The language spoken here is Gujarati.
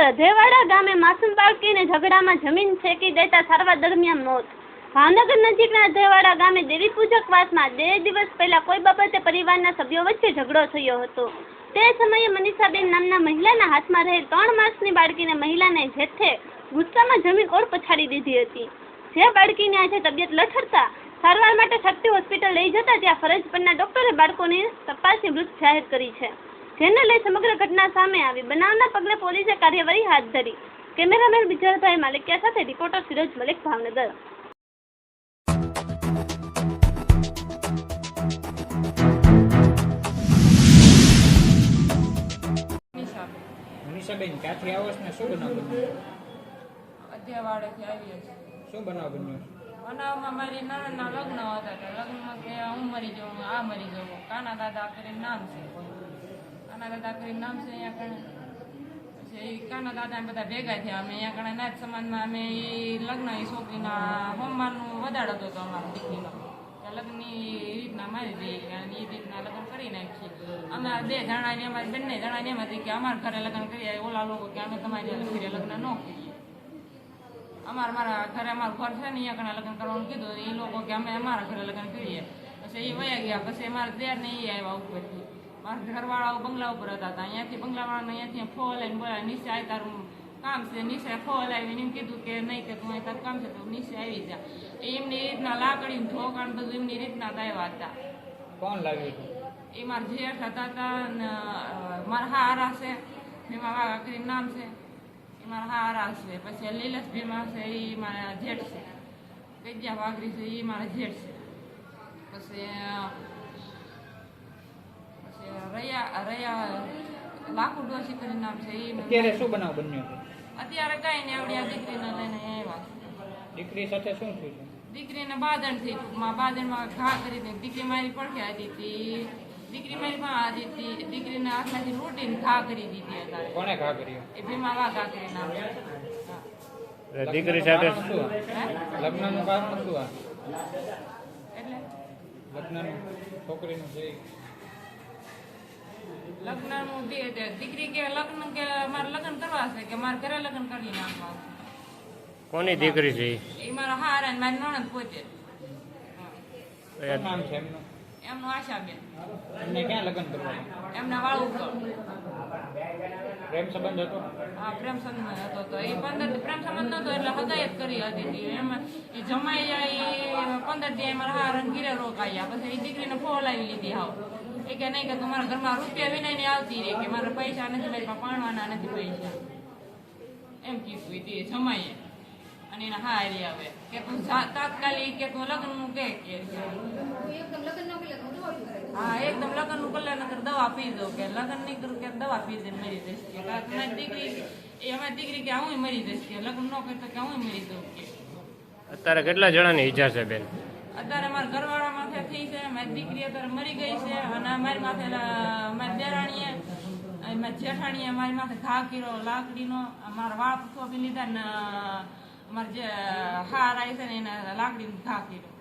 ધેવાડા ગામે માસૂમ બાળકીને ઝઘડામાં જમીન ફેંકી દેતા સારવાર દરમિયાન મોત. ભાવનગર નજીકના ધેવાડા ગામે દેવી પૂજક વાસમાં બે દિવસ પહેલા કોઈ બાબતે પરિવારના સભ્યો વચ્ચે ઝઘડો થયો હતો. તે સમયે મનીષાબેન નામના મહિલાના હાથમાં રહેલ ત્રણ માસની બાળકીને મહિલાને જેઠે ગુસ્સામાં જમીન ઓર પછાડી દીધી હતી. જે બાળકીની આજે તબિયત લથડતા સારવાર માટે શક્તિ હોસ્પિટલ લઈ જતા ત્યાં ફરજ પરના ડોક્ટરે બાળકોની તપાસની મૃત જાહેર કરી છે. જેને લઈ સમગ્ર ઘટના સામે આવી. બનાવના પગલે પોલીસે કાર્યવાહી હાથ ધરી. કેમેરામેન બિજલભાઈ માલિકિયા સાથે રિપોર્ટર સિરોજ મલિક ભાવનગર. મનીષાબેન ક્યાંથી આવો છો ને શું બનાવ બન્યો? અધ્યાવાડેથી આવીએ શું બનાવ બન્યો? બનાવમાં મારી નાના લગ્ન હતા લગ્નમાં કે હું મરી જાઉં આ મરી જાઉં. કાના દાદા કરીને નામ છે કાના દાદા કરીને નામ છે, અહીંયા કણે પછી એ કાના દાદા બધા ભેગા થયા. અમે અહીંયા કણે નાચ સમાજમાં અમે એ લગ્ન એ છોકરીના હોમવાનું વધારો હતો તો અમારા દીકરીનો. લગ્નની રીતના મારી દઈએ અને એ રીતના લગ્ન કરી નાખીએ. અમે બે જણાની, અમારી બંને જણાની એમ હતી કે અમારા ઘરે લગ્ન કરીએ ઓલા લોકો કે અમે તમારી ઘરે લગ્ન ન કરીએ. અમારા મારા ઘરે અમારું ઘર છે ને, અહીંયા કણે લગ્ન કરવાનું કીધું. એ લોકો કે અમે અમારા ઘરે લગ્ન કરીએ. પછી એ વયા ગયા, પછી અમારા દેર ને એ આવ્યા ઉપરથી. મારા ઘરવાળાઓ બંગલા ઉપર હતા અહીંયાથી બંગલાવાળાને અહીંયાથી ફો લઈને બોલાય નીચે આવી તારું કામ છે. નીચે ફો આવીને એમ કીધું કે નહીં કે તું અહીં તારું કામ છે તો નીચે આવી જા. એ એમની રીતના લાકડી ધોકાણ બધું એમની રીતના દાવ્યા હતા. કોણ લાવ્યું એ મારા જેઠ હતા તા ને મારા હારા છે એમાં વાઘા કરીને નામ છે. એ મારા હારા છે. પછી લીલસ ભીમા છે એ મારા જેઠ છે. ગજ્જા વાઘરી છે એ મારા જેઠ છે. પછી રયા રયા લાખુ ડોસી કરીને નામ છે એ અત્યારે શું બનાવ બન્યો છે? અત્યારે કઈ ને આવડી આ દીકરીને લઈને આવ્યા દીકરી સાથે શું થયું છે? દીકરીને બાદણ થઈ ટૂંકમાં બાદણમાં ઘા કરી દીધી દીકરી મારી પડખે આવી હતી દીકરી મારી માં આવી હતી દીકરીને આટલાથી રોટીને ઘા કરી દીધી હતા કોણે ઘા કરી એ ભીમા વાઘા કરી નામ દીકરી સાથે શું? લગ્નનું કારણ શું એટલે? લગ્નનું છોકરીનું છે ઈ. લગ્નનું દીકરી કે લગ્ન કે મારે લગ્ન કરવા છે કે મારે ઘરે લગ્ન કરી નાખવા કોની દીકરી છે ઈ? એ મારા હાર અને મારી નણંદ પોતે. નામ છે એમનું? એમનું આશાબેન. એમને ક્યાં લગ્ન કરવાનું એમના વાળું તો પ્રેમ સંબંધ હતો? હા પ્રેમ સંબંધ હતો તો. એ પંદર પ્રેમ સંબંધ નતો એટલે હદાયત કરી હતી. એમાં એ જમાઈ જાય એ પંદર દી મારા હાર ગીરે રોકાયા. પછી એ દીકરીને ફોલાવી લીધી હાવ. એ કે નહીં કે તમારા ઘરમાં રૂપિયા વિના ની આવતી રહી કે મારા પૈસા નથી મારી પાસે પાણવાના નથી પૈસા. એમ કીધું તે જમાઈએ અને એના હારી આવે. કે તું તાત્કાલિક કે તું લગ્નનું કે કે. હા એકદમ લગ્નનું કલ્યાણ નગર દવા પી દો કે. લગ્ન નહીં કરું કે દવા પી દે મરી જઈશ કે. તમારી દીકરી એ અમારી દીકરી કે હું મરી જઈશ કે. લગ્ન ન કરતા કે હું મરી દઉં કે. અત્યારે કેટલા જણાની ઈજા છે બેન? અત્યારે અમારા ઘરવાળા માથે થઈ છે, મારી દીકરી અત્યારે મરી ગઈ છે અને મારી માથે મારી દેરાણીએ મારી જેઠાણીએ મારી માથે ઘા કર્યો, લાકડીનો મારા વાપ થોપી લીધા ને અમારે જે, હાર આવી છે ને એને લાકડીનો ઘા કર્યો.